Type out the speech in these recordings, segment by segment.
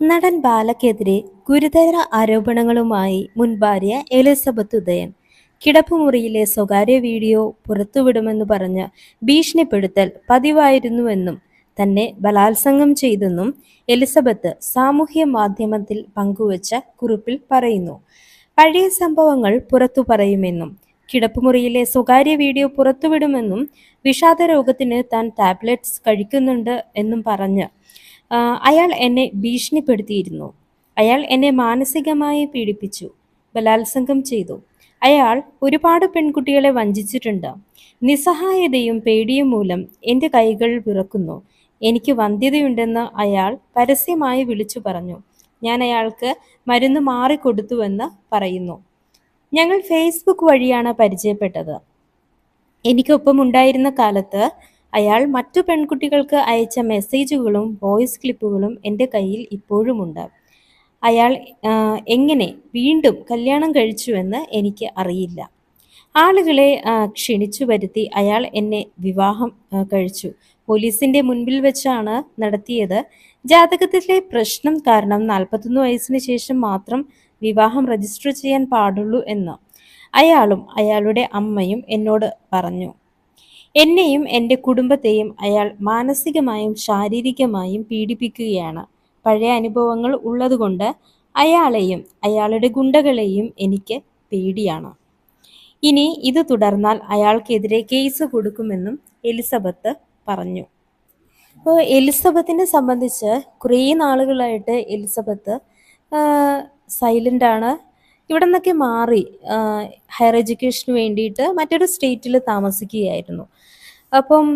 നടൻ ബാലയ്ക്കെതിരെ ഗുരുതര ആരോപണങ്ങളുമായി മുൻ ഭാര്യ എലിസബത്ത് ഉദയൻ. കിടപ്പുമുറിയിലെ സ്വകാര്യ വീഡിയോ പുറത്തുവിടുമെന്ന് പറഞ്ഞ് ഭീഷണിപ്പെടുത്തൽ പതിവായിരുന്നുവെന്നും തന്നെ ബലാത്സംഗം ചെയ്തെന്നും എലിസബത്ത് സാമൂഹ്യ മാധ്യമത്തിൽ പങ്കുവച്ച കുറിപ്പിൽ പറയുന്നു. പഴയ സംഭവങ്ങൾ പുറത്തു പറയുമെന്നും കിടപ്പുമുറിയിലെ സ്വകാര്യ വീഡിയോ പുറത്തുവിടുമെന്നും വിഷാദ രോഗത്തിന് താൻ ടാബ്ലറ്റ്സ് കഴിക്കുന്നുണ്ട് എന്നും പറഞ്ഞ് അയാൾ എന്നെ ഭീഷണിപ്പെടുത്തിയിരുന്നു. അയാൾ എന്നെ മാനസികമായി പീഡിപ്പിച്ചു ബലാത്സംഗം ചെയ്തു. അയാൾ ഒരുപാട് പെൺകുട്ടികളെ വഞ്ചിച്ചിട്ടുണ്ട്. നിസ്സഹായതയും പേടിയും മൂലം എന്റെ കൈകൾ വിറക്കുന്നു. എനിക്ക് വന്ധ്യതയുണ്ടെന്ന് അയാൾ പരസ്യമായി വിളിച്ചു പറഞ്ഞു. ഞാൻ അയാൾക്ക് മരുന്ന് മാറിക്കൊടുത്തുവെന്ന് പറയുന്നു. ഞങ്ങൾ ഫേസ്ബുക്ക് വഴിയാണ് പരിചയപ്പെട്ടത്. എനിക്കൊപ്പം ഉണ്ടായിരുന്ന കാലത്ത് അയാൾ മറ്റു പെൺകുട്ടികൾക്ക് അയച്ച മെസ്സേജുകളും വോയിസ് ക്ലിപ്പുകളും എന്റെ കയ്യിൽ ഇപ്പോഴുമുണ്ട്. അയാൾ എങ്ങനെ വീണ്ടും കല്യാണം കഴിച്ചുവെന്ന് എനിക്ക് അറിയില്ല. ആളുകളെ ക്ഷണിച്ചു വരുത്തി അയാൾ എന്നെ വിവാഹം കഴിച്ചു. പോലീസിന്റെ മുൻപിൽ വെച്ചാണ് നടത്തിയത്. ജാതകത്തിലെ പ്രശ്നം കാരണം നാൽപ്പത്തൊന്ന് വയസ്സിന് ശേഷം മാത്രം വിവാഹം രജിസ്റ്റർ ചെയ്യാൻ പാടുള്ളൂ എന്ന് അയാളും അയാളുടെ അമ്മയും എന്നോട് പറഞ്ഞു. എന്നെയും എന്റെ കുടുംബത്തെയും അയാൾ മാനസികമായും ശാരീരികമായും പീഡിപ്പിക്കുകയാണ്. പഴയ അനുഭവങ്ങൾ ഉള്ളതുകൊണ്ട് അയാളെയും അയാളുടെ ഗുണ്ടകളെയും എനിക്ക് പേടിയാണ്. ഇനി ഇത് തുടർന്നാൽ അയാൾക്കെതിരെ കേസ് കൊടുക്കുമെന്നും എലിസബത്ത് പറഞ്ഞു. അപ്പോൾ എലിസബത്തിനെ സംബന്ധിച്ച് കുറേ നാളുകളായിട്ട് എലിസബത്ത് സൈലന്റ് ആണ്. ഇവിടെ നിന്നൊക്കെ മാറി ഹയർ എഡ്യൂക്കേഷന് വേണ്ടിയിട്ട് മറ്റൊരു സ്റ്റേറ്റിൽ താമസിക്കുകയായിരുന്നു. അപ്പം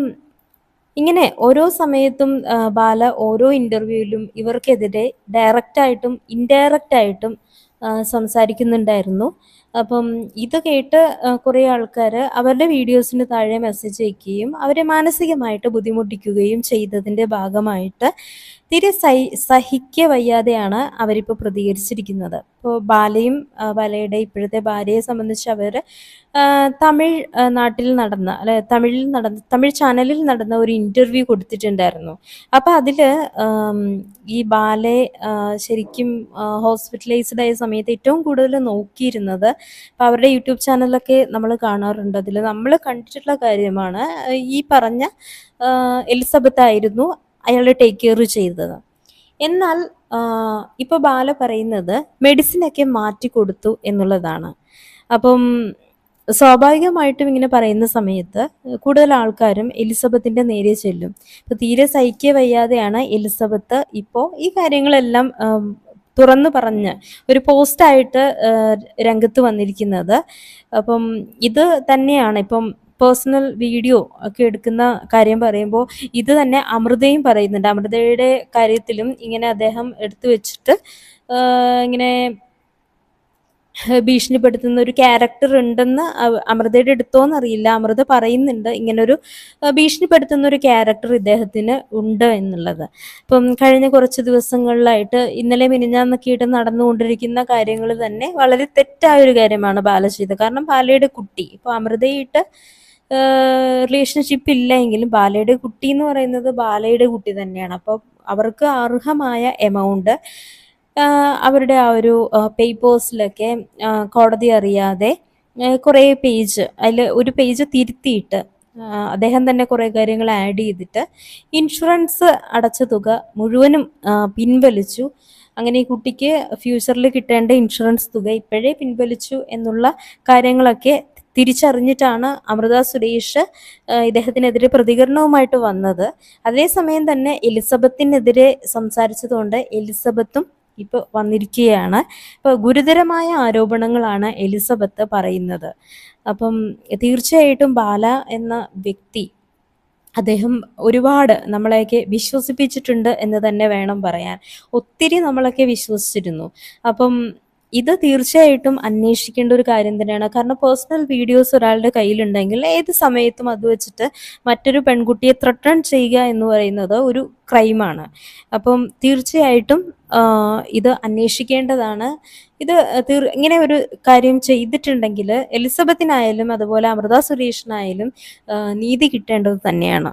ഇങ്ങനെ ഓരോ സമയത്തും ബാല ഓരോ ഇന്റർവ്യൂവിലും ഇവർക്കെതിരെ ഡയറക്റ്റായിട്ടും ഇൻഡയറക്റ്റായിട്ടും സംസാരിക്കുന്നുണ്ടായിരുന്നു. അപ്പം ഇത് കേട്ട് കുറേ ആൾക്കാർ അവരുടെ വീഡിയോസിന് താഴെ മെസ്സേജ് അയക്കുകയും അവരെ മാനസികമായിട്ട് ബുദ്ധിമുട്ടിക്കുകയും ചെയ്തതിന്റെ ഭാഗമായിട്ട് തീരെ സഹി സഹിക്ക വയ്യാതെയാണ് അവരിപ്പോൾ പ്രതികരിച്ചിരിക്കുന്നത്. ഇപ്പോൾ ബാലയും ബാലയുടെ ഇപ്പോഴത്തെ ഭാര്യയെ സംബന്ധിച്ച് അവർ തമിഴ് നാട്ടിൽ നടന്ന അല്ലെ തമിഴിൽ നടന്ന തമിഴ് ചാനലിൽ നടന്ന ഒരു ഇന്റർവ്യൂ കൊടുത്തിട്ടുണ്ടായിരുന്നു. അപ്പോൾ അതിൽ ഈ ബാലെ ശരിക്കും ഹോസ്പിറ്റലൈസ്ഡ് ആയ സമയത്ത് ഏറ്റവും കൂടുതൽ നോക്കിയിരുന്നത് അപ്പോൾ അവരുടെ യൂട്യൂബ് ചാനലൊക്കെ നമ്മൾ കാണാറുണ്ട്. അതിൽ നമ്മൾ കണ്ടിട്ടുള്ള കാര്യമാണ് ഈ പറഞ്ഞ എലിസബത്ത് ആയിരുന്നു അയാൾ ടേക്ക് കെയർ ചെയ്തത്. എന്നാൽ ഇപ്പോൾ ബാല പറയുന്നത് മെഡിസിനൊക്കെ മാറ്റി കൊടുത്തു എന്നുള്ളതാണ്. അപ്പം സ്വാഭാവികമായിട്ടും ഇങ്ങനെ പറയുന്ന സമയത്ത് കൂടുതൽ ആൾക്കാരും എലിസബത്തിന്റെ നേരെ ചെല്ലും. തീരെ സഹിക്കുക വയ്യാതെയാണ് എലിസബത്ത് ഇപ്പോൾ ഈ കാര്യങ്ങളെല്ലാം തുറന്നു പറഞ്ഞ് ഒരു പോസ്റ്റായിട്ട് രംഗത്ത് വന്നിരിക്കുന്നത്. അപ്പം ഇത് തന്നെയാണ്. ഇപ്പം പേഴ്സണൽ വീഡിയോ ഒക്കെ എടുക്കുന്ന കാര്യം പറയുമ്പോൾ ഇത് തന്നെ അമൃതയും പറയുന്നുണ്ട്. അമൃതയുടെ കാര്യത്തിലും ഇങ്ങനെ അദ്ദേഹം എടുത്തു വെച്ചിട്ട് ഇങ്ങനെ ഭീഷണിപ്പെടുത്തുന്ന ഒരു ക്യാരക്ടർ ഉണ്ടെന്ന് അമൃതയുടെ എടുത്തോന്ന് അറിയില്ല. അമൃത പറയുന്നുണ്ട് ഇങ്ങനൊരു ഭീഷണിപ്പെടുത്തുന്ന ഒരു ക്യാരക്ടർ ഇദ്ദേഹത്തിന് ഉണ്ട് എന്നുള്ളത്. ഇപ്പം കഴിഞ്ഞ കുറച്ച് ദിവസങ്ങളിലായിട്ട് ഇന്നലെ മിനിഞ്ഞാൻ നിൽക്കിയിട്ട് നടന്നുകൊണ്ടിരിക്കുന്ന കാര്യങ്ങൾ തന്നെ വളരെ തെറ്റായ ഒരു കാര്യമാണ് ബാല ചെയ്തത് കാരണം ബാലയുടെ കുട്ടി ഇപ്പോൾ അമൃതയിട്ട് റിലേഷൻഷിപ്പ് ഇല്ല എങ്കിലും ബാലയുടെ കുട്ടി എന്ന് പറയുന്നത് ബാലയുടെ കുട്ടി തന്നെയാണ്. അപ്പോൾ അവർക്ക് അർഹമായ എമൗണ്ട് അവരുടെ ആ ഒരു പേപ്പേഴ്സിലൊക്കെ കോടതി അറിയാതെ കുറേ പേജ് അതിൽ ഒരു പേജ് തിരുത്തിയിട്ട് അദ്ദേഹം തന്നെ കുറേ കാര്യങ്ങൾ ആഡ് ചെയ്തിട്ട് ഇൻഷുറൻസ് അടച്ച തുക മുഴുവനും പിൻവലിച്ചു. അങ്ങനെ ഈ കുട്ടിക്ക് ഫ്യൂച്ചറിൽ കിട്ടേണ്ട ഇൻഷുറൻസ് തുക ഇപ്പോഴേ പിൻവലിച്ചു എന്നുള്ള കാര്യങ്ങളൊക്കെ തിരിച്ചറിഞ്ഞിട്ടാണ് അമൃത സുരേഷ് ഇദ്ദേഹത്തിനെതിരെ പ്രതികരണവുമായിട്ട് വന്നത്. അതേസമയം തന്നെ എലിസബത്തിനെതിരെ സംസാരിച്ചതുകൊണ്ട് എലിസബത്തും ഇപ്പോൾ വന്നിരിക്കുകയാണ്. ഇപ്പോൾ ഗുരുതരമായ ആരോപണങ്ങളാണ് എലിസബത്ത് പറയുന്നത്. അപ്പം തീർച്ചയായിട്ടും ബാല എന്ന വ്യക്തി അദ്ദേഹം ഒരുപാട് നമ്മളെയൊക്കെ വിശ്വസിപ്പിച്ചിട്ടുണ്ട് എന്ന് തന്നെ വേണം പറയാൻ. ഒത്തിരി നമ്മളൊക്കെ വിശ്വസിച്ചിരുന്നു. അപ്പം ഇത് തീർച്ചയായിട്ടും അന്വേഷിക്കേണ്ട ഒരു കാര്യം തന്നെയാണ്. കാരണം പേഴ്സണൽ വീഡിയോസ് ഒരാളുടെ കയ്യിലുണ്ടെങ്കിൽ ഏത് സമയത്തും അത് വെച്ചിട്ട് മറ്റൊരു പെൺകുട്ടിയെ ത്രട്ടൺ ചെയ്യുക എന്ന് പറയുന്നത് ഒരു ക്രൈമാണ് അപ്പം തീർച്ചയായിട്ടും ഇത് അന്വേഷിക്കേണ്ടതാണ്. ഇത് തീർ ഇങ്ങനെ ഒരു കാര്യം ചെയ്തിട്ടുണ്ടെങ്കിൽ എലിസബത്തിനായാലും അതുപോലെ അമൃത സുരേഷിനായാലും നീതി കിട്ടേണ്ടത് തന്നെയാണ്.